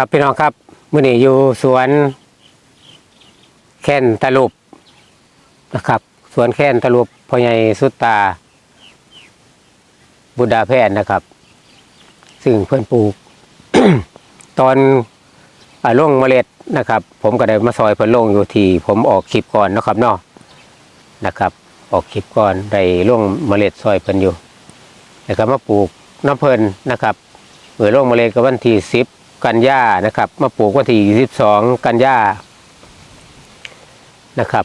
ครับพี่น้องครับมื่อนี้อยู่สวนแค้นตะลุบนะครับ สวนแค้นตะลุบพ่อใหญ่สุตตา บุดาแพทย์นะครับ ซึ่งเพื่อนปลูก ตอนอาลงเมล็ดนะครับ ผมก็ได้มาซอยเพิ่อนลงอยู่ที่ผมออกคลิปก่อนนะครับเนาะนะครับ ออกคลิปก่อนได้ลงเมล็ดซอยเพิ่อนอยู่แล้วก็มาปลูกน้ำเพลินนะครับเมื่อลงเมล็ดก็วันที่สิบ กันยานะครับ มาปลูกวันที่สิบสองกันยานะครับ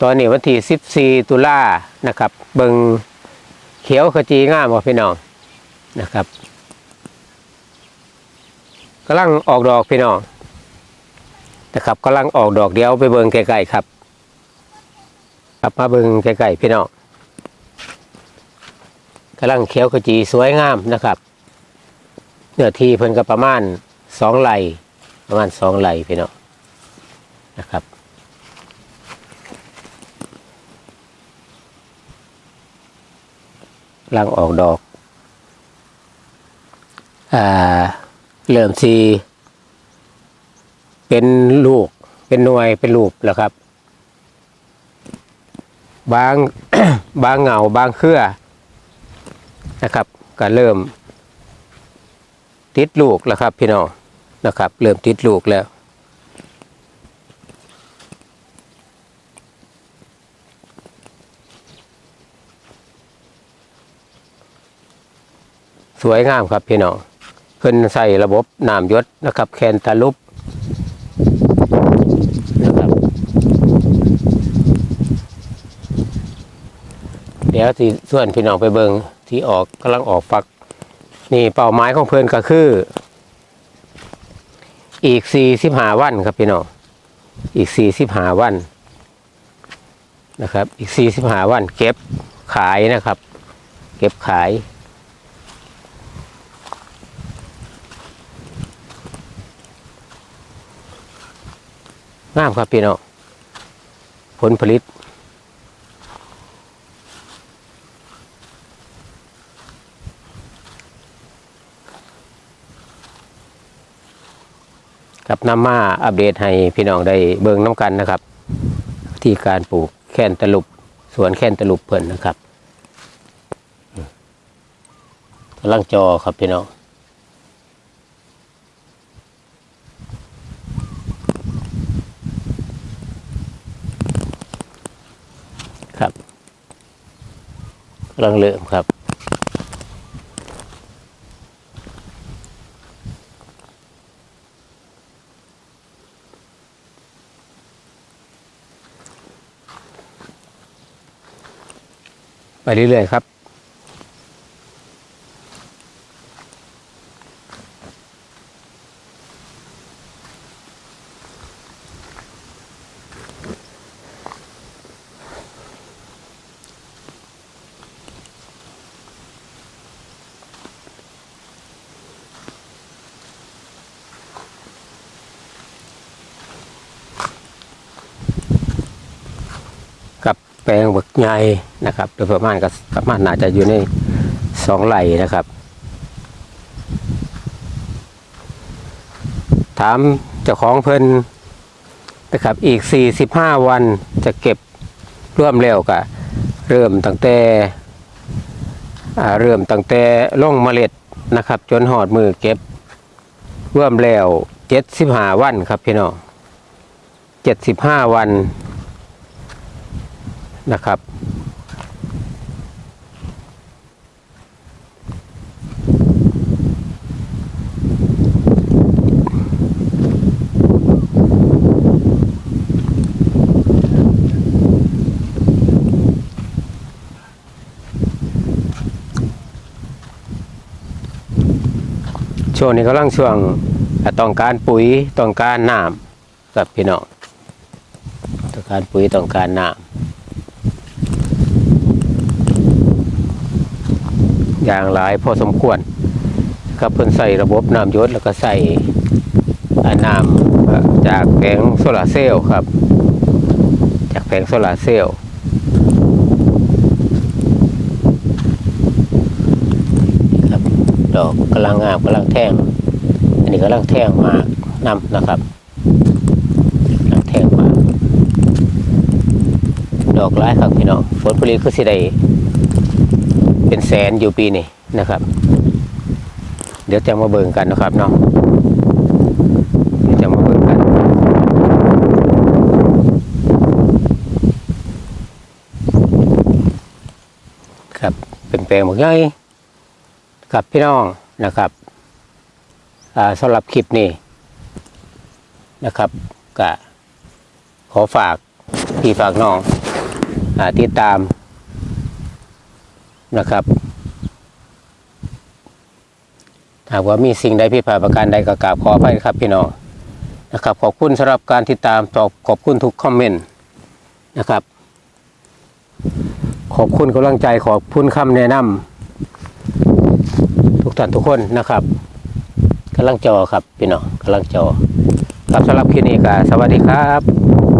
ตอนนี้วันที่สิบสี่ตุลานะครับ เบิงเขียวขจีงามบ่พี่น้องนะครับกำลังออกดอกพี่น้องนะครับกำลังออกดอกเดียวไปเบิงไกลๆครับครับมาเบิงไกลๆพี่น้องกำลังเขียวขจีสวยงามนะครับ เนื้อที่เพิ่นก็ประมาณสองไร่ประมาณสองไร่พี่น้องนะครับลังออกดอกอ่าเริ่มสีเป็นลูกเป็นหน่วยเป็นลูกแล้วครับ บางบางเหงาบางเครือนะครับ ก็เริ่ม ติดลูกแล้วครับพี่น้องนะครับ เริ่มติดลูกแล้ว สวยงามครับพี่น้องเพิ่นใส่ระบบน้ำยศนะครับ แคนตาลุปนะครับเดี๋ยวที่ส่วนพี่น้องไปเบิงที่ออกกำลังออกฟัก นี่เป้าหมายของเพื่อนก็คือ อีกสี่สิบห้าวันครับพี่น้องอีกสี่สิบห้าวันนะครับ อีกสี่สิบห้าวัน เก็บขายนะครับ เก็บขายงามครับพี่น้องผลผลิต กับนำมาอัปเดตให้พี่น้องได้เบิ่งน้ำกันนะครับ ที่การปลูกแค้นตลุบสวนแค้นตลุบเพิ่นนะครับกำลังจอครับพี่น้องครับกำลังเริ่มครับ ไปเรื่อยๆครับ กับ แปลงบักใหญ่นะครับ โดยประมาณก็ประมาณน่าจะอยู่ในสองไหลนะครับ ถามเจ้าของเพิ่นนะครับอีกสี่สิบห้าวันจะเก็บร่วมเร็วกะเริ่มตั้งแต่เริ่มตั้งแต่ล่งเมล็ดนะครับ จนหอดมือเก็บร่วมแล้วเจ็ดสิบห้าวันครับพี่น้องเจ็ดสิบห้าวัน นะครับ ช่วงนี้กำลังช่วงต้องการปุ๋ยต้องการน้ำกับพี่น้องต้องการปุ๋ยต้องการน้ำ อย่างหลายพอสมควรครับเพิ่นใส่ระบบน้ำยศแล้วก็ใส่น้ำจากแผงโซลาร์เซลล์ครับ จากแผงโซลาร์เซลล์ครับดอกกำลังงามกำลังแท่งอันนี้กำลังแท่งมากนำนะครับกำลังแทงมากดอกร้ายครับพี่น้องผลผลิตคือสิได้ เป็นแสนอยู่ปีนี้นะครับ เดี๋ยวจะมาเบิ่งกันนะครับเนาะเดี๋ยวจะมาเบิ่งกัน ครับเป็นแปลงหมกใหญ่ครับพี่น้องนะครับสำหรับคลิปนี้นะครับก็ขอฝากพี่ฝากน้องอติดตาม นะครับหากว่ามีสิ่งใดผิดพลาดประการใดก็กราบขออภัยครับพี่น้องนะครับ ขอบคุณสำหรับการติดตามตอบขอบคุณทุกคอมเมนต์นะครับ ขอบคุณกำลังใจขอบคุณคำแนะนำทุกท่านทุกคนนะครับกำลังจอครับพี่น้องกำลังจอครับสำหรับคลิปนี้ก็สวัสดีครับ